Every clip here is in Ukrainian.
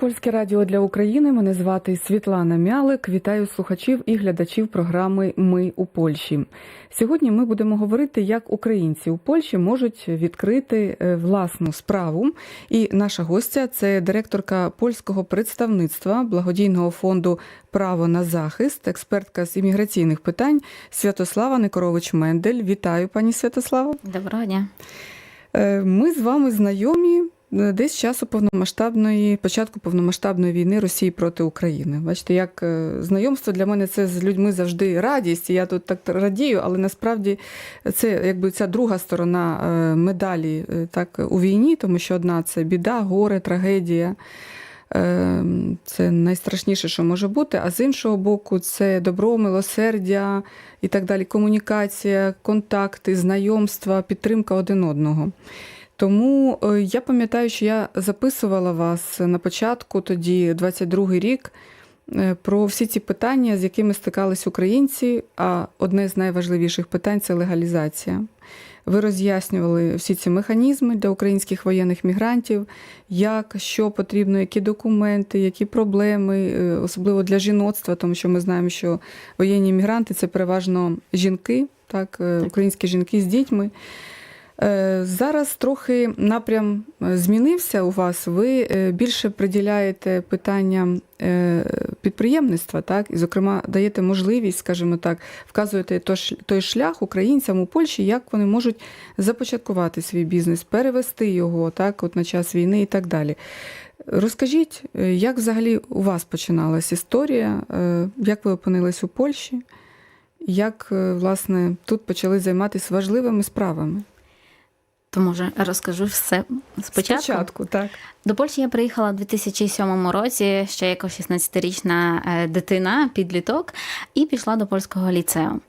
Польське радіо для України. Мене звати Світлана Мялик. Вітаю слухачів і глядачів програми Ми у Польщі. Сьогодні ми будемо говорити, як українці у Польщі можуть відкрити е, власну справу. І наша гостя це директорка польського представництва благодійного фонду Право на захист, експертка з імміграційних питань Святослава Никорович Мендель. Вітаю, пані Святослава. Доброго дня. Е, Ми з вами знайомі десь часу повномасштабної початку повномасштабної війни Росії проти України. Бачите, як е, знайомство для мене це з людьми завжди радість. Я тут так радію, але насправді це якби ця друга сторона е, медалі е, так у війні, тому що одна це біда, горе, трагедія. Це найстрашніше, що може бути. А з іншого боку, це добро, милосердя і так далі. Комунікація, контакти, знайомства, підтримка один одного. Тому е, я пам'ятаю, що я записувала вас на початку, тоді 22-й рік, е, про всі ці питання, з якими стикались українці. А одне з найважливіших питань це легалізація. Ви роз'яснювали всі ці механізми для українських воєнних мігрантів, як, що потрібно, які документи, які проблеми, е, особливо для жіноцтва, тому що ми знаємо, що воєнні мігранти це переважно жінки, так, українські жінки з дітьми. Е, Зараз трохи напрям е, змінився у вас. Ви е, більше приділяєте питанням підприємництва, так і, зокрема, даєте можливість, скажімо так, вказуєте той шлях українцям у Польщі, як вони можуть започаткувати свій бізнес, перевести його так, от на час війни і так далі. Розкажіть, як взагалі у вас починалась історія, як ви опинились у Польщі, як власне тут почали займатися важливими справами? То може розкажу все спочатку. Спочатку, так. До Польщі я приїхала у 2007 році, ще як 16-річна е, дитина, підліток, і пішла до польського ліцею.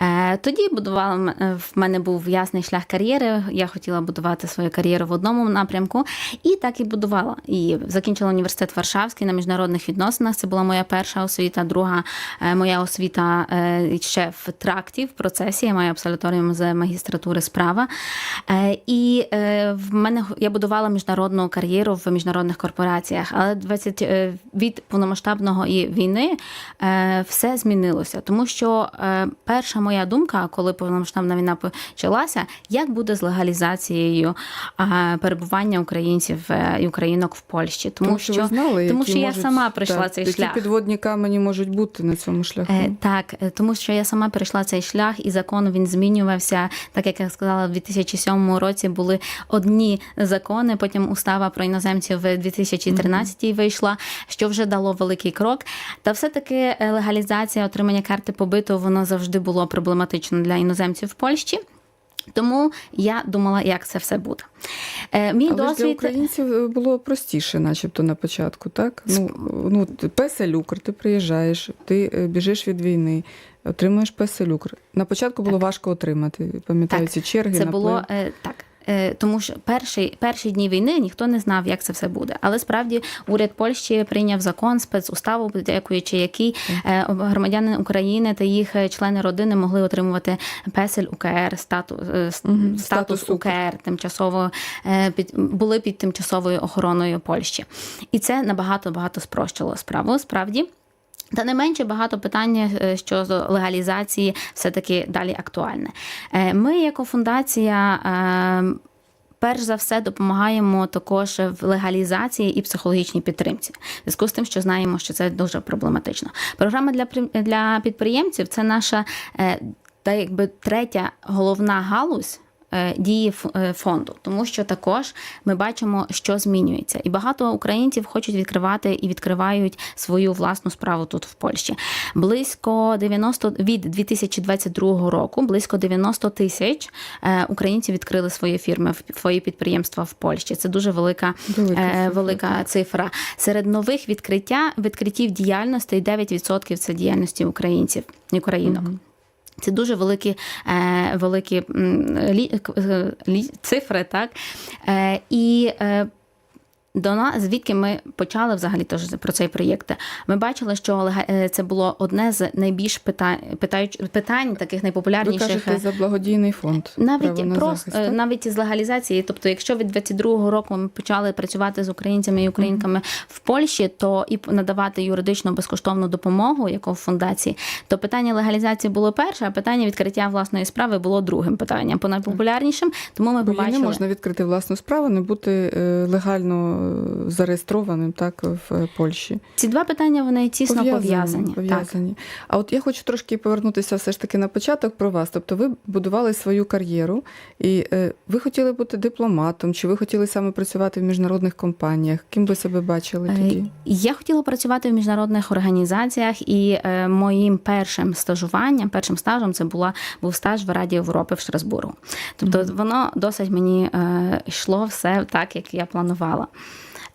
Е, Тоді будувала е, в мене був ясний шлях кар'єри. Я хотіла будувати свою кар'єру в одному напрямку, і так і будувала. І закінчила університет Варшавський на міжнародних відносинах. Це була моя перша освіта, друга моя освіта ще в тракті, в процесі. Я маю абсолюторіум з магістратури справа. І в мене я будувала міжнародну кар'єру в міжнародних корпораціях, але 20, е, від повномасштабного і війни е, все змінилося, тому що е, перша моя думка, коли повномасштабна війна почалася, як буде з легалізацією перебування українців і українок в Польщі, тому, що, ви знали, тому що я сама пройшла так, цей які шлях. підводні камені можуть бути на цьому шляху. Так, тому що я сама перейшла цей шлях, і закон він змінювався. Так як я сказала, в 2007 році були одні закони. Потім устава про іноземців в 2013 вийшла, що вже дало великий крок. Та все-таки е, легалізація отримання карти побиту воно завжди було проблематично для іноземців в Польщі. Тому я думала, як це все буде. Е, Мій Але ж для українців е, було простіше, начебто на початку, так? Ну, ну песелюкр, ти приїжджаєш, ти біжиш від війни, отримуєш песелюкр. На початку було важко отримати. Пам'ятаю Так, ці черги Це на було е, так. Е, Тому що перші, перші дні війни ніхто не знав, як це все буде. Але справді уряд Польщі прийняв закон, спецуставу, дякуючи який е, громадяни України та їх е, члени родини могли отримувати песель УКР, статус, статус статус УКР, тимчасово під були під тимчасовою охороною Польщі. І це набагато багато спрощило справу. Справді. Та не менше багато питань е, щодо легалізації все-таки далі актуальне. Е, Ми, як фундація, е, перш за все допомагаємо також в легалізації і психологічній підтримці. В зв'язку з тим, що знаємо, що це дуже проблематично. Програма для для підприємців це наша та якби третя головна галузь. Е, Дії е, фонду, тому що також ми бачимо, що змінюється, і багато українців хочуть відкривати і відкривають свою власну справу тут в Польщі. Близько 90, від 2022 року, близько 90 тисяч е, українців відкрили свої фірми, свої підприємства в Польщі. Це дуже велика Велика цифра, велика цифра. Серед нових відкриття відкриттів діяльності 9% це діяльності українців і українок. Це дуже великі, е, великі е, цифри, так? Е, і до нас, звідки ми почали взагалі теж про цей проєкт. Ми бачили, що е, це було одне з найбільш питань, питань таких Ви найпопулярніших. кажете за благодійний фонд. Навіть на просто навіть з легалізації, тобто, якщо від 22-го року ми почали працювати з українцями і українками в Польщі, то і надавати юридичну безкоштовну допомогу, як в фундації, то питання легалізації було перше, а питання відкриття власної справи було другим питанням, по найпопулярнішим. Тому ми Бо побачили. не можна відкрити власну справу, не бути е, легально е, зареєстрованим так в е, Польщі. Ці два питання вони тісно пов'язані. Пов'язані. А от я хочу трошки повернутися все ж таки на початок про вас. Тобто, ви будували свою кар'єру, і е, ви хотіли бути дипломатом, чи ви хотіли саме працювати в міжнародних компаніях? Ким ви себе бачили Е, тоді? Я хотіла працювати в міжнародних організаціях, і моїм першим стажуванням, першим стажем це була був стаж в Раді Європи в Штрасбургу. Тобто воно досить мені йшло все так, як я планувала.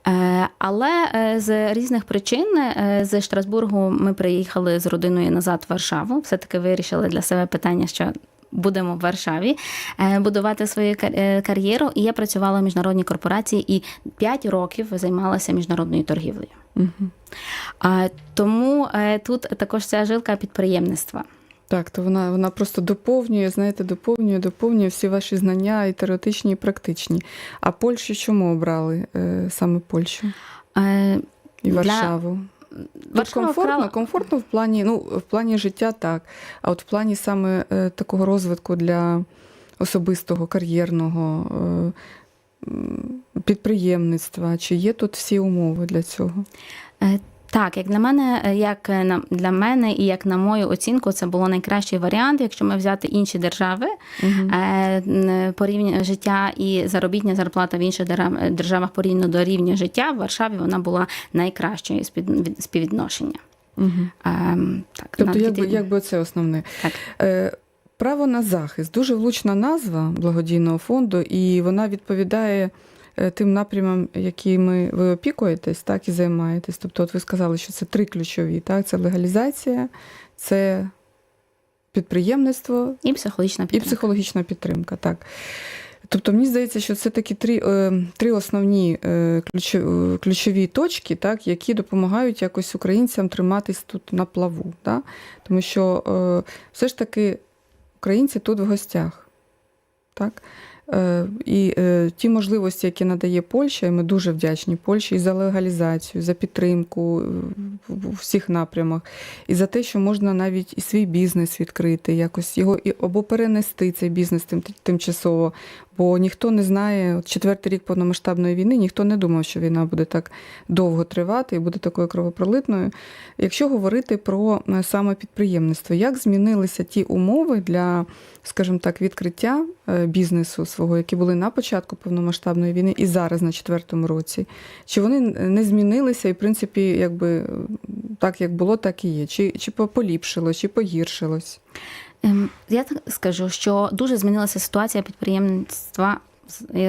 Е, Але е, з різних причин е, з Штрасбургу ми приїхали з родиною назад в Варшаву. Все таки вирішили для себе питання, що. Будемо в Варшаві будувати свою кар- кар'єру. І я працювала в міжнародній корпорації і 5 років займалася міжнародною торгівлею. А, тому тут також ця жилка підприємництва. Так, то вона, вона просто доповнює, знаєте, доповнює, доповнює всі ваші знання і теоретичні, і практичні. А Польщу чому обрали е, саме Польщу Е, і Для- Тут комфортно, вкрала- комфортно в плані, ну, в плані життя так. А от в плані саме е, такого розвитку для особистого, кар'єрного е, підприємництва, чи є тут всі умови для цього? е, Так, як для мене, е, як е, на для мене і як на мою оцінку, це було найкращий варіант, якщо ми взяти інші держави, е, н- порівня життя і заробітня зарплата в інших державах порівняно до рівня життя. В Варшаві вона була найкращою співвідношення. Угу. Ем, так, Тобто, на якби, відміну- якби це основне. Так. Право на захист дуже влучна назва благодійного фонду, і вона відповідає тим напрямам, якими ви опікуєтесь, так і займаєтесь. Тобто, от ви сказали, що це три ключові: так? це легалізація, це підприємництво і психологічна і підтримка. психологічна підтримка. Так. Тобто, мені здається, що це такі три, е, три основні е, ключо- е, ключові точки, так, які допомагають якось українцям триматись тут на плаву. Так? Тому що е, все ж таки українці тут в гостях. Так? Е, І е, ті можливості, які надає Польща, і ми дуже вдячні Польщі і за легалізацію, за підтримку у в всіх напрямах, і за те, що можна навіть і свій бізнес відкрити, якось його або перенести цей бізнес тим, тимчасово. Бо ніхто не знає, четвертий рік повномасштабної війни, ніхто не думав, що війна буде так довго тривати і буде такою кровопролитною. Якщо говорити про е, саме підприємництво, як змінилися ті умови для, скажімо так, відкриття е, бізнесу свого, які були на початку повномасштабної війни і зараз на четвертому році? Чи вони не змінилися і, в принципі, якби так, як було, так і є? Чи, чи поліпшилось, чи погіршилось? Ем, Я так скажу, що дуже змінилася ситуація підприємництва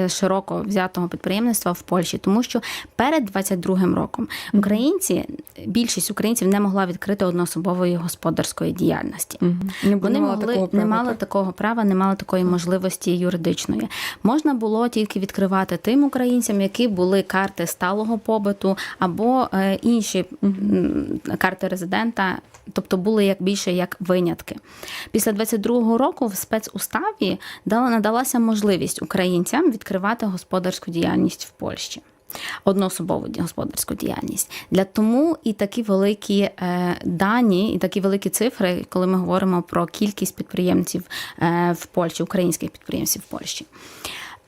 широко взятого підприємництва в Польщі, тому що перед 22-м роком українці, більшість українців не могла відкрити одноособової господарської діяльності. Угу. Не, Вони мала могли такого не мали так? такого права, не мали такої можливості юридичної. Можна було тільки відкривати тим українцям, які були карти сталого побиту або е, інші карти резидента, тобто були як більше як винятки. Після 22-го року в спецуставі дала надалася можливість українцям відкривати господарську діяльність в Польщі. Одноособову господарську діяльність для тому і такі великі е, дані, і такі великі цифри, коли ми говоримо про кількість підприємців е, в Польщі, українських підприємців в Польщі.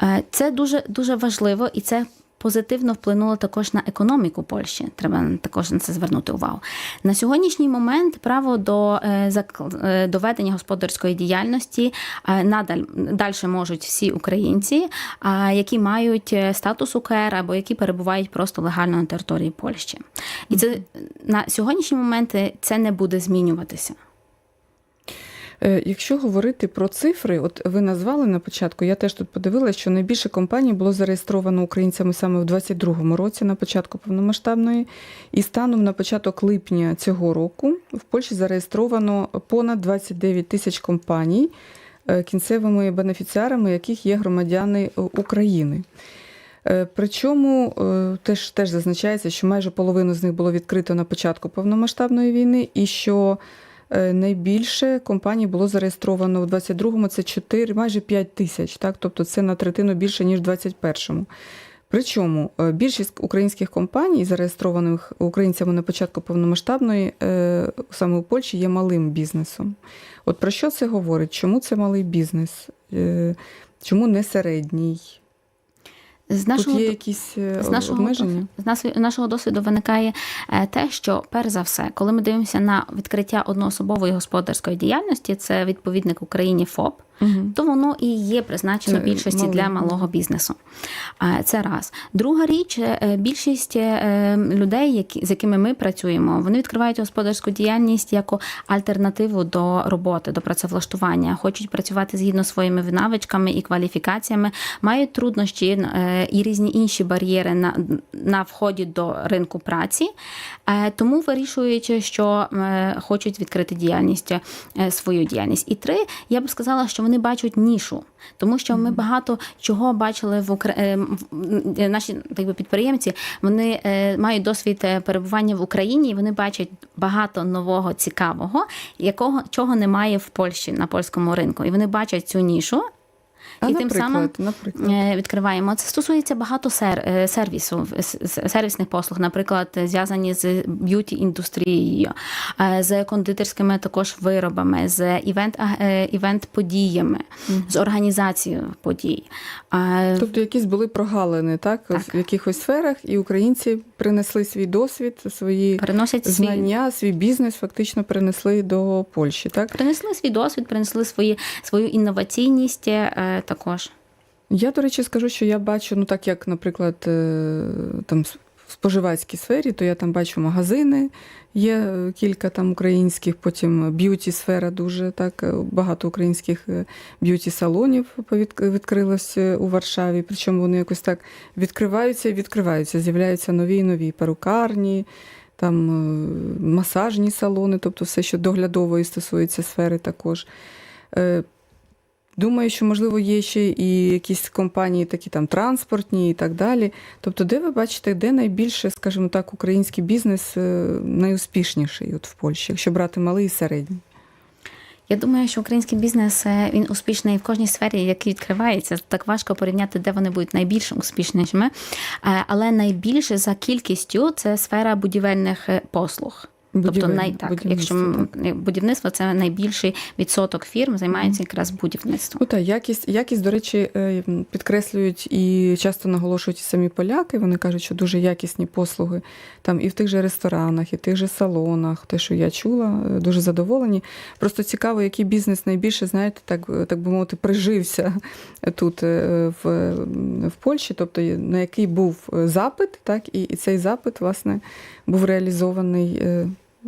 Е, це дуже дуже важливо і це. Позитивно вплинуло також на економіку Польщі. Треба також на це звернути увагу. На сьогоднішній момент право до е, е, до ведення господарської діяльності е, надаль далі можуть всі українці, які мають статус УКР або які перебувають просто легально на території Польщі. І це на сьогоднішній момент це не буде змінюватися. Е, Якщо говорити про цифри, от ви назвали на початку, я теж тут подивилася, що найбільше компаній було зареєстровано українцями саме в 22-му році, на початку повномасштабної, і станом на початок липня цього року в Польщі зареєстровано понад 29 тисяч компаній, е, кінцевими бенефіціарами яких є громадяни е, України. Причому теж, теж зазначається, що майже половину з них було відкрито на початку повномасштабної війни, і що найбільше компаній було зареєстровано в 22-му це 4, майже 5 тисяч, так? тобто це на третину більше, ніж в 21-му. Причому е, більшість українських компаній, зареєстрованих українцями на початку повномасштабної, е, саме у Польщі, є малим бізнесом. От про що це говорить? Чому це малий бізнес? Е, Чому не середній? З Тут нашого є якісь е, з нашого, обмеження? з нас- нашого досвіду виникає е, те, що перш за все, коли ми дивимося на відкриття одноособової господарської діяльності, це відповідник Україні ФОП. Угу. то воно і є призначено Це більшості малий, для малого бізнесу. А, Це раз. Друга річ, е, більшість е, людей, які, з якими ми працюємо, вони відкривають господарську діяльність як альтернативу до роботи, до працевлаштування, хочуть працювати згідно своїми навичками і кваліфікаціями, мають труднощі е, і різні інші бар'єри на, на вході до ринку праці, Е, тому вирішують, що е, хочуть відкрити діяльність, е, свою діяльність. І три, я б сказала, що вони бачать нішу, тому що ми багато чого бачили в Укра... е, е, наші так би, підприємці. Вони е, мають досвід перебування в Україні, і вони бачать багато нового цікавого, якого чого немає в Польщі на польському ринку. І вони бачать цю нішу. А і тим самим наприклад. е, відкриваємо. Це стосується багато сер, е, сервісу, сервісних послуг, наприклад, зв'язані з б'юті індустрією, е, з кондитерськими також виробами, з івент, івент подіями, з організацією подій. Тобто якісь були прогалини, так, Так. в якихось сферах, і українці принесли свій досвід, свої Переносять свій знання, свій бізнес фактично принесли до Польщі, так? принесли свій досвід, принесли свої свою інноваційність також. Я, до речі, скажу, що я бачу, ну так як, наприклад, е, там в споживацькій сфері, то я там бачу магазини, є е, кілька там українських, потім б'юті сфера дуже так е, багато українських е, б'юті салонів відкрилось у Варшаві. Причому вони якось так відкриваються і відкриваються. З'являються нові і нові перукарні. Там масажні салони, тобто все, що доглядової стосується сфери також. Думаю, що можливо є ще і якісь компанії, такі там транспортні і так далі. Тобто, де ви бачите, де найбільше, скажімо так, український бізнес е, найуспішніший от в Польщі, якщо брати малий і середній? Я думаю, що український бізнес е, він успішний в кожній сфері, який відкривається. Так важко порівняти, де вони будуть найбільш успішнішими. Е, Але найбільше за кількістю це сфера будівельних е, Тобто, Будівель- най, так, якщо так. будівництво це найбільший відсоток фірм займається якраз будівництвом. Ну та якість, якість, до речі, е, підкреслюють і часто наголошують і самі поляки. Вони кажуть, що дуже якісні послуги там і в тих же ресторанах, і в тих же салонах. Те, що я чула, е, дуже задоволені. Просто цікаво, який бізнес найбільше, знаєте, так, е, так би мовити, прижився тут е, в, в Польщі, тобто на який був е, запит, так, і, і цей запит, власне, був реалізований.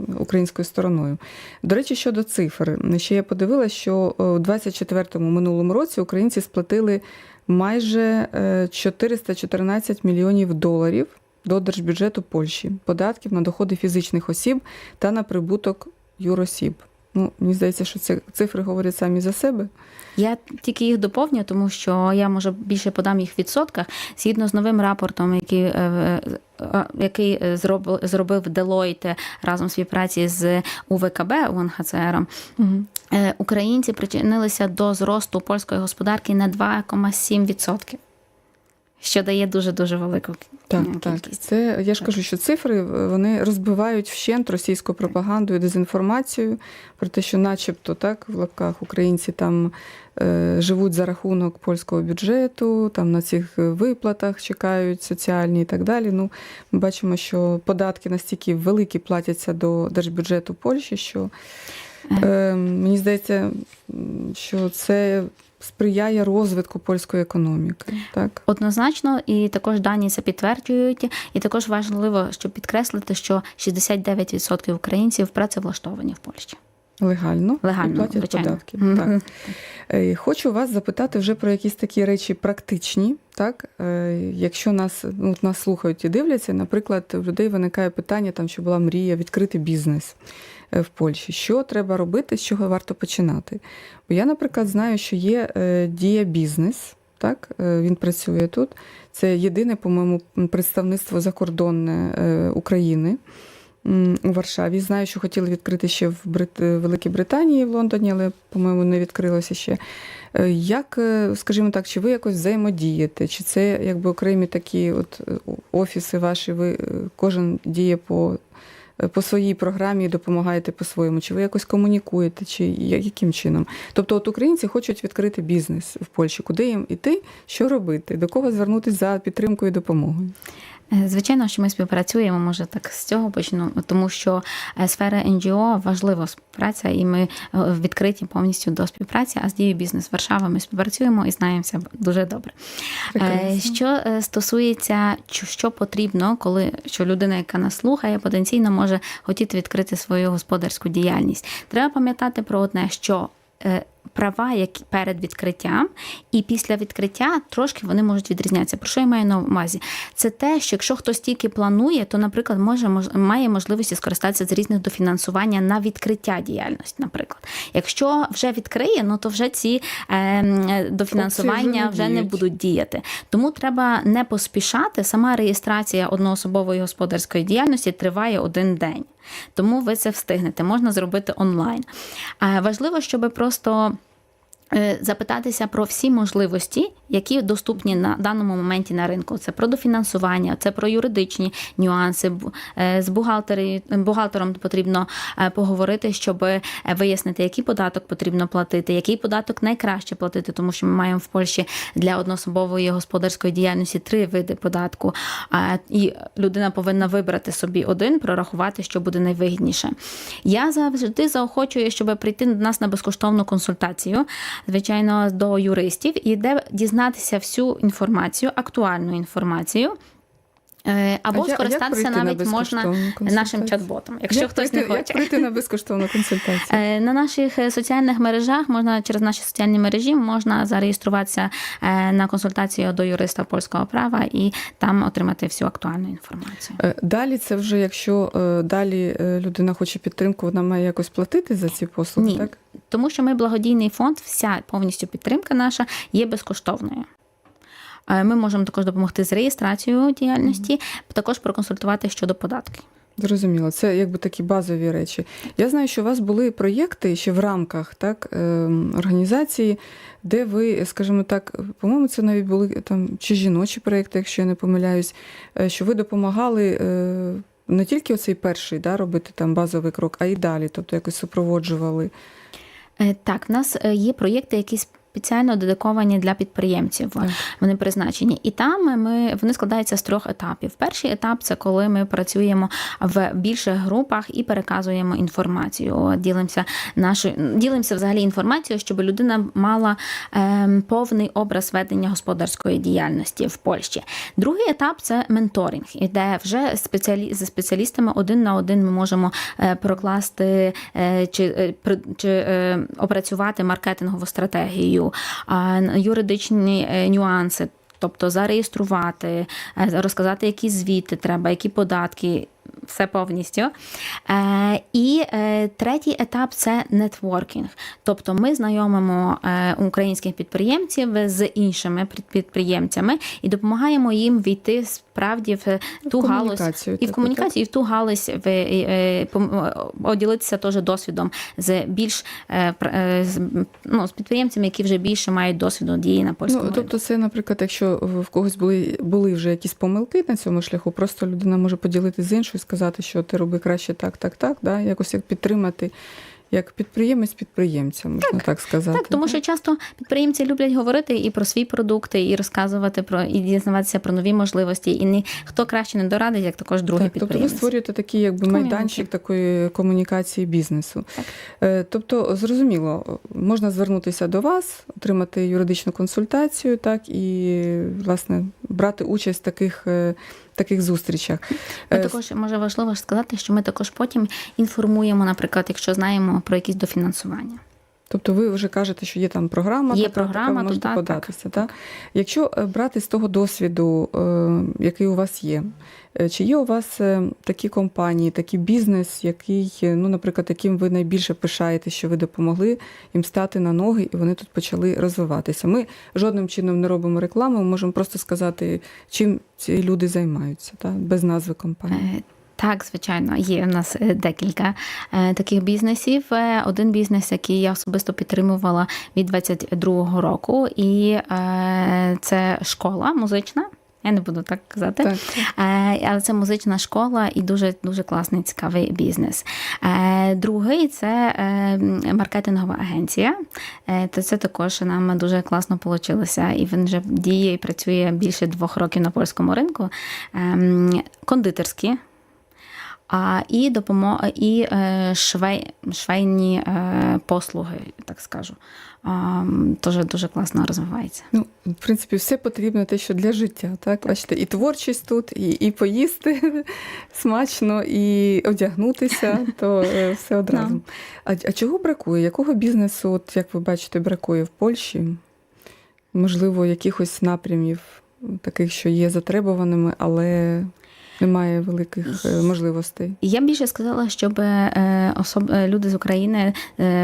Е, Українською стороною. До речі, щодо цифр, ще я подивилася, що е, у 24-му минулому році українці сплатили майже е, 414 мільйонів доларів до держбюджету Польщі, податків на доходи фізичних осіб та на прибуток юросіб. Ну, мені здається, що ці цифри говорять самі за себе. Я тільки їх доповню, тому що я може більше подам їх в відсотках згідно з новим рапортом, який, е, е, який е, зробив, зробив Deloitte разом в співпраці з УВКБ УНХЦР. Е, Українці причинилися до зросту польської господарки на 2,7%, що дає дуже дуже велику Так, е, так. Це я ж кажу, що цифри е, вони розбивають вщент російську пропаганду і дезінформацію про те, що, начебто, так в лапках українці там е, живуть за рахунок польського бюджету, там на цих виплатах чекають соціальні і так далі. Ну, ми бачимо, що податки настільки великі платяться до держбюджету Польщі, що е, мені здається, що це сприяє розвитку польської економіки. Так. Однозначно, і також дані це підтверджують. І також важливо, щоб підкреслити, що 69% українців працевлаштовані в Польщі. Легально, Легально, і платять звичайно. податки. Так. Е, Хочу вас запитати вже про якісь такі речі практичні. Так? Е, Якщо нас, ну, нас слухають і дивляться, наприклад, у людей виникає питання, там, що була мрія відкрити бізнес в Польщі. Що треба робити, з чого варто починати? Бо я, наприклад, знаю, що є е, дія бізнес. Так, Е, він працює тут. Це єдине, по-моєму, представництво закордонне е, України у Варшаві. Знаю, що хотіли відкрити ще в Брит... е, Великій Британії, в Лондоні, але, по-моєму, не відкрилося ще. Е, Як, е, скажімо так, чи ви якось взаємодієте? Чи це якби окремі такі от е, офіси ваші, ви е, кожен діє по, е, по своїй програмі допомагаєте по-своєму? Чи ви якось комунікуєте, чи яким чином? Тобто, от українці хочуть відкрити бізнес в Польщі. Куди їм іти, що робити? До кого звернутися за підтримкою і допомогою? Е, Звичайно, що ми співпрацюємо, може так з цього почну, тому що е, сфера НГО важлива співпраця, і ми е, відкриті повністю до співпраці. А з дією бізнес Варшава ми співпрацюємо і знаємося дуже добре. Прекрасно. Що стосується, що- потрібно, коли що людина, яка нас слухає, потенційно може хотіти відкрити свою господарську діяльність. Треба пам'ятати про одне, що права, які перед відкриттям, і після відкриття трошки вони можуть відрізнятися. Про що я маю на увазі? Це те, що якщо хтось тільки планує, то, наприклад, може мож- має можливості скористатися з різних дофінансування на відкриття діяльності. Наприклад, якщо вже відкриє, ну то вже ці е, дофінансування вже не будуть діяти. Тому треба не поспішати. Сама реєстрація одноособової господарської діяльності триває один день. Тому ви це встигнете, можна зробити онлайн. Важливо, щоб просто. Е, Запитатися про всі можливості, які доступні на даному моменті на ринку. Це про дофінансування, це про юридичні нюанси. Е, З бухгалтером потрібно е, поговорити, щоб вияснити, який податок потрібно платити, який податок найкраще платити, тому що ми маємо в Польщі для одноособової господарської діяльності три види податку. І людина повинна вибрати собі один, прорахувати, що буде найвигідніше. Я завжди заохочую, щоб прийти до нас на безкоштовну консультацію, звичайно, до юристів, і де дізнатися всю інформацію, актуальну інформацію. Е, Або А я- а як скористатися на навіть можна нашим чат-ботом, якщо Як хтось прийти, не Як хоче. прийти на безкоштовну консультацію? Е, На наших е, соціальних мережах можна через наші соціальні мережі можна зареєструватися на консультацію до юриста польського права і там отримати всю актуальну інформацію. Далі це вже, якщо далі людина хоче підтримку, вона має якось платити за ці послуги, Ні. так? Тому що ми благодійний фонд, вся повністю підтримка наша є безкоштовною. Е, Ми можемо також допомогти з реєстрацією діяльності, також проконсультувати щодо податків. Зрозуміло, це якби такі базові речі. Я знаю, що у вас були проєкти ще в рамках так, ем, організації, де ви, скажімо так, по-моєму, це навіть були там чи жіночі проєкти, якщо я не помиляюсь, е, що ви допомагали е, не тільки оцей перший да, робити там базовий крок, а й далі, тобто якось супроводжували. Так, в нас є проєкти, які спеціально дедиковані для підприємців. Так. Вони призначені. І там ми вони складаються з трьох етапів. Перший етап це коли ми працюємо в більших групах і переказуємо інформацію. Ділимося нашою ділимося взагалі інформацією, щоб людина мала ем, повний образ ведення господарської діяльності в Польщі. Другий етап це менторинг, де вже спеціалі зі спеціалістами один на один ми можемо е, прокласти е, чи, е, чи е, опрацювати маркетингову стратегію, а, юридичні е, нюанси. Тобто зареєструвати, е, розказати, які звіти треба, які податки, все повністю. Е, І е, третій етап це нетворкінг. Тобто ми знайомимо е, українських підприємців з іншими підприємцями і допомагаємо їм війти справді в ту галузь і в таку, комунікацію, і в ту галузь в, е, поділитися теж досвідом з більш е, е, з, ну, з підприємцями, які вже більше мають досвіду дії на польському Ну, тобто, це, наприклад, якщо в когось були, були вже якісь помилки на цьому шляху, просто людина може поділитися з іншою, сказати, що ти роби краще так, так, так, да? якось як підтримати, як підприємець підприємця, можна так, сказати. Так, тому що часто підприємці люблять говорити і про свої продукти, і розказувати про і дізнаватися про нові можливості. І ні, хто краще не дорадить, як також другий Так, тобто ви створюєте такий якби майданчик такої комунікації бізнесу. Так. Е, Тобто, зрозуміло, можна звернутися до вас, отримати юридичну консультацію, так і власне брати участь в таких, е, таких зустрічах. Ми Е, також може важливо сказати, що ми також потім інформуємо, наприклад, якщо знаємо про якісь дофінансування. Тобто ви вже кажете, що є там програма, Є така, програма, така, ви можете туди, так. податися. Так? Якщо е, брати з того досвіду, е, який у вас є, е, чи є у вас такі компанії, такий бізнес, який, ну, наприклад, яким ви найбільше пишаєте, що ви допомогли їм стати на ноги, і вони тут почали розвиватися? Ми жодним чином не робимо рекламу, ми можемо просто сказати, чим ці люди займаються, так? без назви компанії. Так, звичайно, є в нас е, декілька е, таких бізнесів. Е, Один бізнес, який я особисто підтримувала від 22-го року, і це школа музична. Я не буду так казати. Так. Але це музична школа і дуже дуже класний цікавий бізнес. Другий це маркетингова агенція. То це також нам дуже класно вийшло. І він вже діє і працює більше двох років на польському ринку. Ем, Кондитерські. А, і допомо... і е, швей... швейні е, послуги, так скажу. Теж дуже класно розвивається. Ну, в принципі, все потрібно те, що для життя. Так, бачите, і творчість тут, і, і поїсти смачно, і одягнутися, то е, все одразу. Ну. А, а чого бракує? Якого бізнесу, от як ви бачите, бракує в Польщі? Можливо, якихось напрямів, таких, що є затребуваними, але немає великих е, можливостей. Я більше сказала, щоб е, особ... е, люди з України,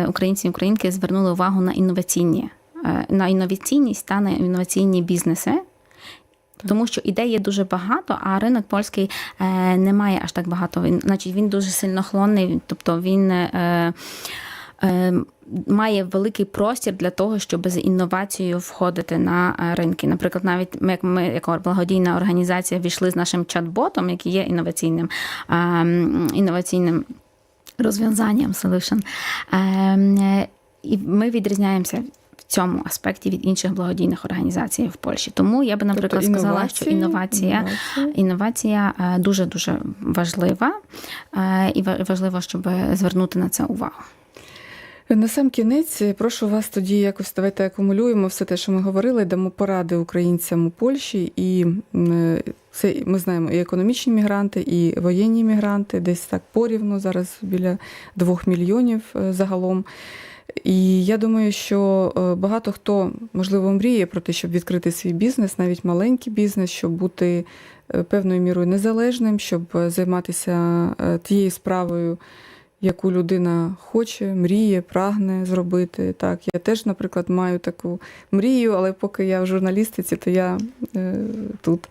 українці і українки звернули увагу на інноваційні, на інноваційність та на інноваційні бізнеси. Тому що ідей є дуже багато, а ринок польський е, не має аж так багато. Він, значить, він дуже сильно хлонний, тобто він е, е, має великий простір для того, щоб з інновацією входити на е, ринки. Наприклад, навіть ми, як ми, як благодійна організація, війшли з нашим чат-ботом, який є інноваційним е, інноваційним розв'язанням solution. Е, е, І ми відрізняємося. В цьому аспекті від інших благодійних організацій в Польщі. Тому я би, наприклад, Тобто сказала, що інновація інновація дуже дуже важлива, е, і важливо, щоб звернути на це увагу. На сам кінець прошу вас тоді якось давайте акумулюємо все те, що ми говорили, дамо поради українцям у Польщі, і це ми знаємо і економічні мігранти, і воєнні мігранти, десь так порівну зараз біля двох мільйонів е, загалом. І я думаю, що е, багато хто можливо мріє про те, щоб відкрити свій бізнес, навіть маленький бізнес, щоб бути е, певною мірою незалежним, щоб е, займатися е, тією справою, яку людина хоче, мріє, прагне зробити. Так, я теж, наприклад, маю таку мрію, але поки я в журналістиці, то я е, тут.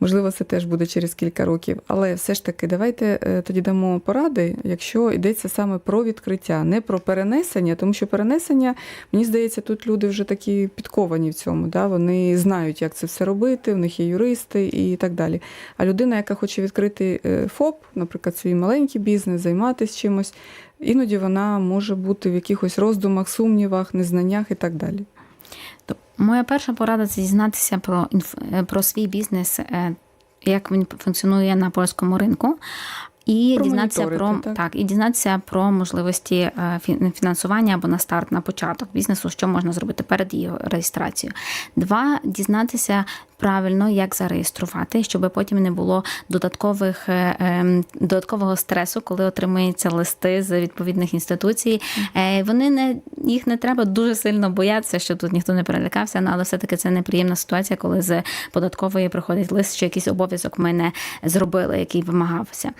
Можливо, це теж буде через кілька років. Але все ж таки, давайте е, тоді дамо поради, якщо йдеться саме про відкриття, не про перенесення, тому що перенесення, мені здається, тут люди вже такі підковані в цьому. Да? Вони знають, як це все робити, в них є юристи і так далі. А людина, яка хоче відкрити е, ФОП, наприклад, свій маленький бізнес, займатися чимось, іноді вона може бути в якихось роздумах, сумнівах, незнаннях і так далі. Моя перша порада це дізнатися про е, про свій бізнес, е, як він функціонує на польському ринку. І дізнатися про так. так. і дізнатися про можливості е, фінансування або на старт, на початок бізнесу, що можна зробити перед його реєстрацією. Два дізнатися правильно, як зареєструвати, щоб потім не було додаткових е, ем, додаткового стресу, коли отримуються листи з відповідних інституцій. Е, Вони не їх не треба дуже сильно боятися, щоб тут ніхто не перелякався. ну, але все-таки це неприємна ситуація, коли з податкової приходить лист, що якийсь обов'язок ми не зробили, який вимагався.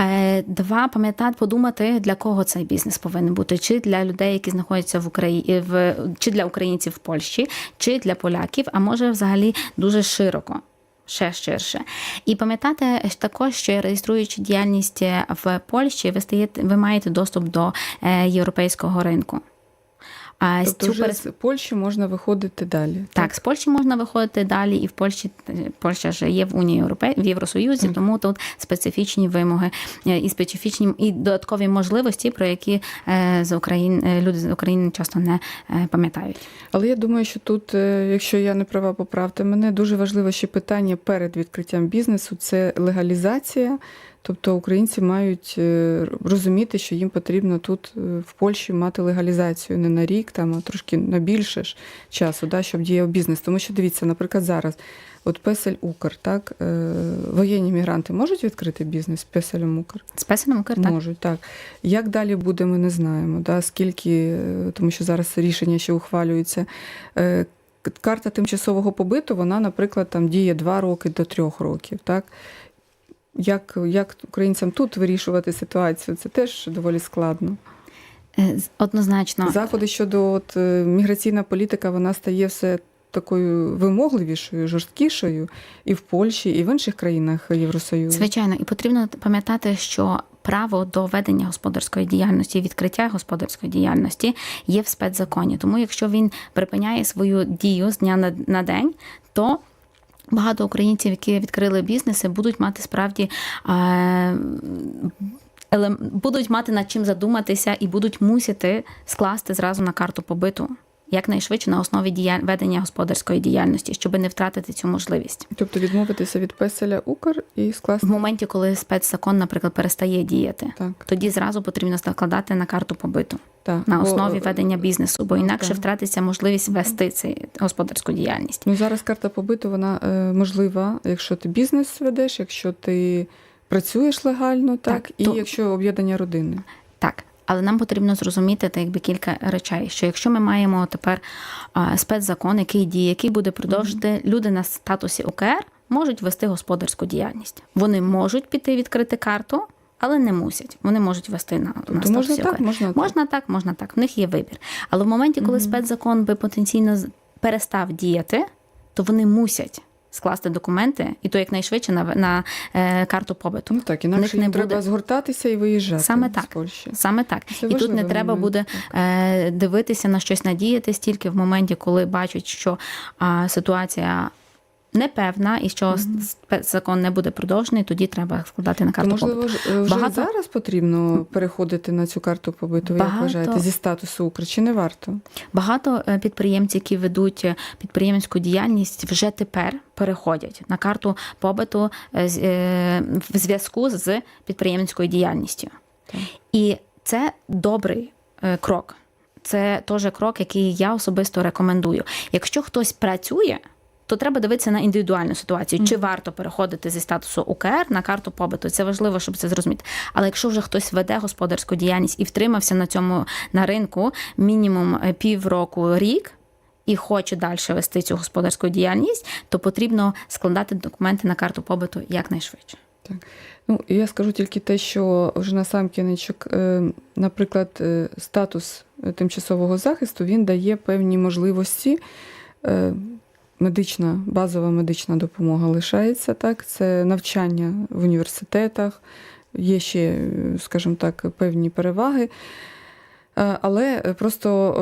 Е, Два пам'ятати, подумати, для кого цей бізнес повинен бути, чи для людей, які знаходяться в Україні, в чи для українців в Польщі, чи для поляків, а може взагалі дуже широко. Ще ширше. І пам'ятати також, що реєструючи діяльність в Польщі, ви стаєте, ви маєте доступ до е, європейського ринку. А Тобто цю вже перес- з Польщі можна виходити далі. так, з Польщі можна виходити далі, і в Польщі Польща ж є в Унії Європе... в Євросоюзі, тому тут специфічні вимоги е, і специфічні і додаткові можливості, про які е, з України люди з України часто не е, пам'ятають. Але я думаю, що тут, е, якщо я не права, поправте мене, дуже важливе ще питання перед відкриттям бізнесу це легалізація, Тобто українці мають е, розуміти, що їм потрібно тут е, в Польщі мати легалізацію не на рік, там, а трошки на більше ж часу, да, щоб діяв бізнес. Тому що дивіться, наприклад, зараз от Песель Укр, так, е, воєнні мігранти можуть відкрити бізнес з Песелем Укр? З песеном Укр, так. Можуть, так. Як далі буде, ми не знаємо. Да? Скільки, тому що зараз рішення ще ухвалюється. Карта тимчасового побиту, вона, наприклад, там діє 2 роки до 3 років. Так? Як, як українцям тут вирішувати ситуацію? Це теж доволі складно. Е, Однозначно. Заходи щодо от, е, міграційна політика, вона стає все такою вимогливішою, жорсткішою і в Польщі, і в інших країнах Євросоюзу. Звичайно, і потрібно пам'ятати, що право до ведення господарської діяльності відкриття господарської діяльності є в спецзаконі. Тому, якщо він припиняє свою дію з дня на, на день, то Багато українців, які відкрили бізнеси, будуть мати справді е, будуть мати над чим задуматися і будуть мусити скласти зразу на карту побиту якнайшвидше на основі дія... ведення господарської діяльності, щоб не втратити цю можливість. Тобто відмовитися від Песеля Укр і скласти В моменті, коли спецзакон, наприклад, перестає діяти, так. тоді зразу потрібно закладати на карту побиту так. на основі е, ведення бізнесу, бо інакше так. втратиться можливість вести цю господарську діяльність. Ну зараз карта побиту вона е, можлива, якщо ти бізнес ведеш, якщо ти працюєш легально, так, Так, і то- якщо об'єднання родини. Так, але нам потрібно зрозуміти так якби кілька речей. Що якщо ми маємо тепер а, спецзакон, який діє, який буде продовжити, люди на статусі ОКР можуть вести господарську діяльність. Вони можуть піти відкрити карту, але не мусять. Вони можуть вести на, на Тобто можна так, можна так. Можна так, можна так. В них є вибір. Але в моменті, коли спецзакон би потенційно перестав діяти, то вони мусять скласти документи, і то якнайшвидше на, на е, карту побиту. Ну так, інакше не треба буде. згортатися і виїжджати Саме з. Польщі. Саме так. Це і тут не треба момент, буде е, дивитися на щось надіятись тільки в моменті, коли бачать, що а, ситуація непевна і що спецзакон не буде продовжений, тоді треба складати на То, карту можливо, побуту. вже Багато- зараз потрібно переходити на цю карту побиту, як Багато- вважаєте, зі статусу Укр, чи не варто? Багато е, підприємців, які ведуть е, підприємську діяльність, вже тепер переходять на карту побиту е, е, в зв'язку з підприємницькою діяльністю. Так. І це добрий е, крок. Це теж крок, який я особисто рекомендую. Якщо хтось працює, то треба дивитися на індивідуальну ситуацію, чи варто переходити зі статусу УКР на карту побиту. Це важливо, щоб це зрозуміти. Але якщо вже хтось веде господарську діяльність і втримався на цьому на ринку мінімум е, півроку, рік. І хоче далі вести цю господарську діяльність, то потрібно складати документи на карту побиту якнайшвидше. Так. Ну, я скажу тільки те, що вже на сам кінечок, е, наприклад, е, статус тимчасового захисту він дає певні можливості. Медична, базова медична допомога лишається, так, це навчання в університетах, є ще, скажімо так, певні переваги. Е, Але просто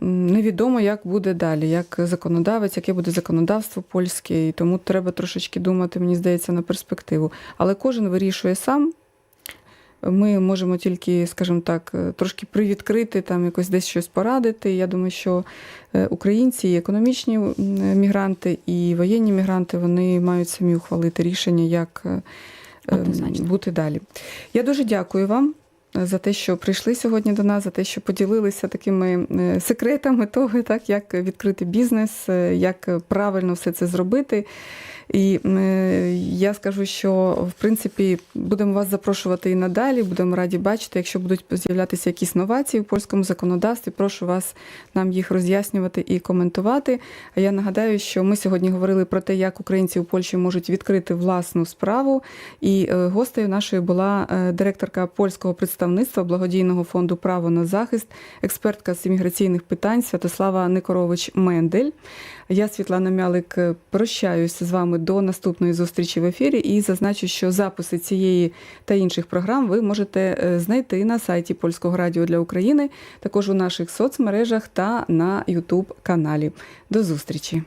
е, невідомо, як буде далі, як законодавець, яке буде законодавство польське, і тому треба трошечки думати, мені здається, на перспективу. Але кожен вирішує сам. Ми можемо тільки, скажімо так, е, трошки привідкрити, там якось десь щось порадити. Я думаю, що е, українці, і економічні мігранти, і воєнні мігранти вони мають самі ухвалити рішення, як е, е, Однозначно. бути далі. Я дуже дякую вам е, за те, що прийшли сьогодні до нас, за те, що поділилися такими е, секретами того, так, як відкрити бізнес, е, як правильно все це зробити. І е, я скажу, що в принципі будемо вас запрошувати і надалі. Будемо раді бачити, якщо будуть з'являтися якісь новації в польському законодавстві. Прошу вас нам їх роз'яснювати і коментувати. А я нагадаю, що ми сьогодні говорили про те, як українці у Польщі можуть відкрити власну справу. І е, гостею нашою була е, директорка польського представництва благодійного фонду Право на захист, експертка з імміграційних питань Святослава Никорович Мендель. Я, Світлана Мялик, е, прощаюся з вами до наступної зустрічі в ефірі і зазначу, що записи цієї та інших програм ви можете е, знайти на сайті Польського радіо для України, також у наших соцмережах та на Ютуб каналі. До зустрічі!